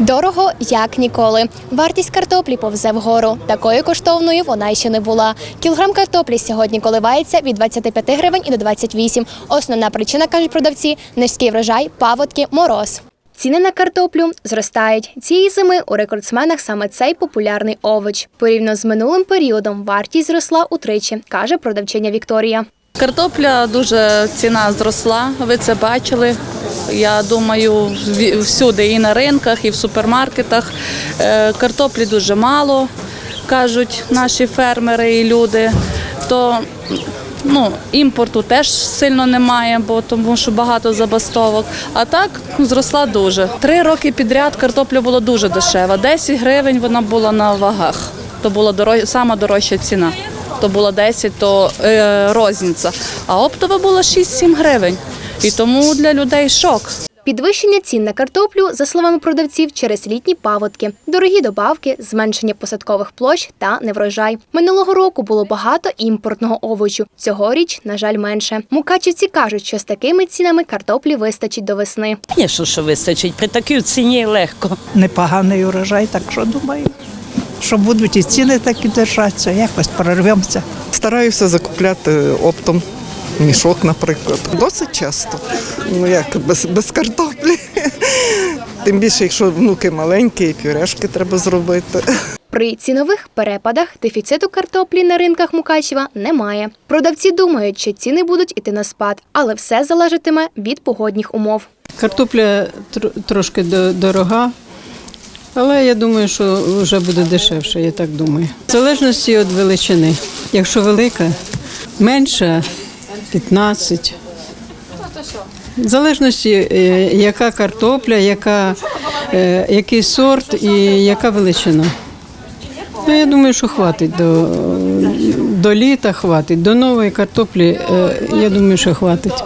Дорого як ніколи. Вартість картоплі повзе вгору. Такою коштовною вона ще не була. Кілограм картоплі сьогодні коливається від 25 гривень і до 28. Основна причина, кажуть продавці, низький врожай, паводки, мороз. Ціни на картоплю зростають. Цієї зими у рекордсменах саме цей популярний овоч. Порівняно з минулим періодом вартість зросла утричі, каже продавчиня Вікторія. Картопля дуже ціна зросла. Ви це бачили. Я думаю, всюди і на ринках, і в супермаркетах. Е, Картоплі дуже мало, кажуть наші фермери і люди. То ну, імпорту теж сильно немає, бо тому що багато забастовок. А так зросла дуже. Три роки підряд картопля була дуже дешева. 10 гривень вона була на вагах. То була дорож... сама дорожча ціна. То було 10, то е, розниця. А оптова була 6-7 гривень. І тому для людей шок. Підвищення цін на картоплю, за словами продавців, через літні паводки, дорогі добавки, зменшення посадкових площ та неврожай. Минулого року було багато імпортного овочу. Цьогоріч, на жаль, менше. Мукачівці кажуть, що з такими цінами картоплі вистачить до весни. Звісно, що вистачить. При такій ціні легко. непоганий урожай, так що думаю, що будуть і ціни такі держатися, якось прорвемося. Стараюся закупляти оптом мішок, наприклад. Досить часто. Ну як без, без картоплі. Тим більше, якщо внуки маленькі, і пюрешки треба зробити. При цінових перепадах дефіциту картоплі на ринках Мукачева немає. Продавці думають, що ціни будуть іти на спад, але все залежатиме від погодних умов. Картопля тр- трошки до- дорога, але я думаю, що вже буде дешевше, я так думаю. В залежності від величини. Якщо велика, менша 15. В залежності, е, яка картопля, яка, е, який сорт і яка величина. Ну, я думаю, що хватить до, до літа, хватить. До нової картоплі, е, я думаю, що хватить.